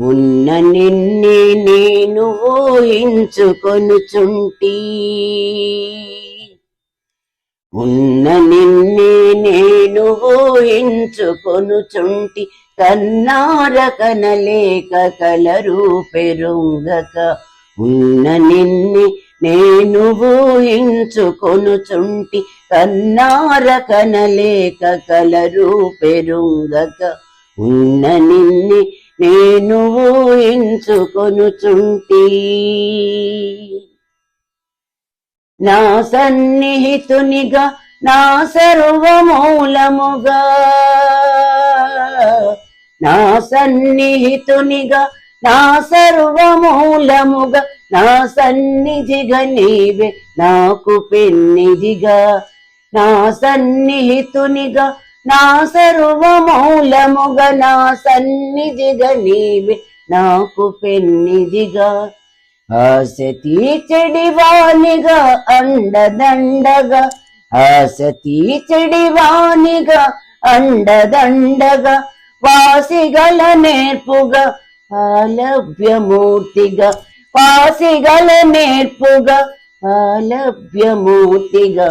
ఉన్న నిన్నే నేను ఊహించుకొనుచుంటి. ఉన్న నిన్నే నేను ఊహించుకొనుచుంటి. కన్నార కనలేక కలరు పెరుంగక. ఉన్న నిన్నే నేను ఊహించుకొనుచుంటి. కన్నార కనలేక కలరు పెరుంగక. ఉన్న నిన్ని నేను ఊహించుకొనుచుంటి. నా సన్నిహితునిగా నా సర్వమూలముగా నా సన్నిహితునిగా నా సర్వమూలముగా నా సన్నిధిగా నీవే నాకు పెన్నిధిగా నా సన్నిహితునిగా నా సర్వమౌలముగ నా సన్నిధిగా నీవే నాకు పెన్నిదిగా ఆశ తీర్చడివానిగా అండదండగా. ఆశ తీర్చడివానిగా అండదండగా. వాసిగల నేర్పుగా ఆలభ్యమూర్తిగా వాసిగల నేర్పుగా ఆలభ్యమూర్తిగా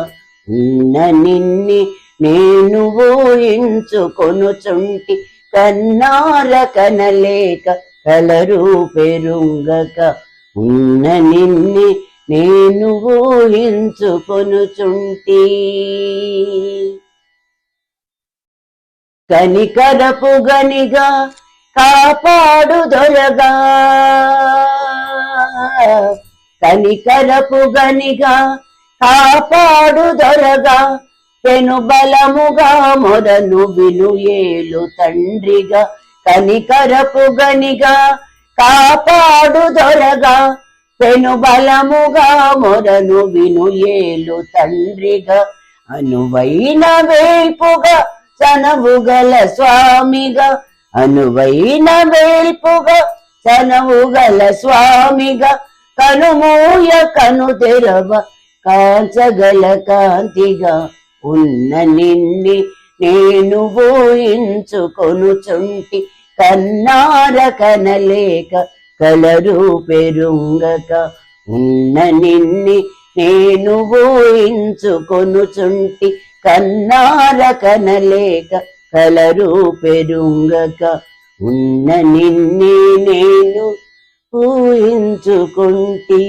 ఉన్న నిన్ని నేను ఊహించుకొనుచుంటి కన్నార కనలేక కలరు పెరుంగక ఉన్న నిన్ని నేను ఊహించుకొనుచుంటి కనికరపు గనిగా కాపాడు దొరగా. కనికరపు గనిగా కాపాడు దొరగా. పెను బలముగా మొరను విను ఏలు తండ్రిగా కనికరపు గనిగా కాపాడు దొరగా. పెను బలముగా మొరను విను ఏలు తండ్రిగా అనువైన వేల్పుగా చనవుగల స్వామిగా. అనువైన వేల్పుగా చనవుగల స్వామిగా. కనుమూయ కను తెరవ కాంచగల కాంతిగా. ఉన్న నిన్ని నేను ఊహించుకొనుచుంటి కన్నార కనలేక కలరు పెరుంగక ఉన్న నిన్ని నేను ఊహించుకొనుచుంటి కన్నార కనలేక కలరు పెరుంగక ఉన్న నిన్ని నేను ఊహించుకుంటీ.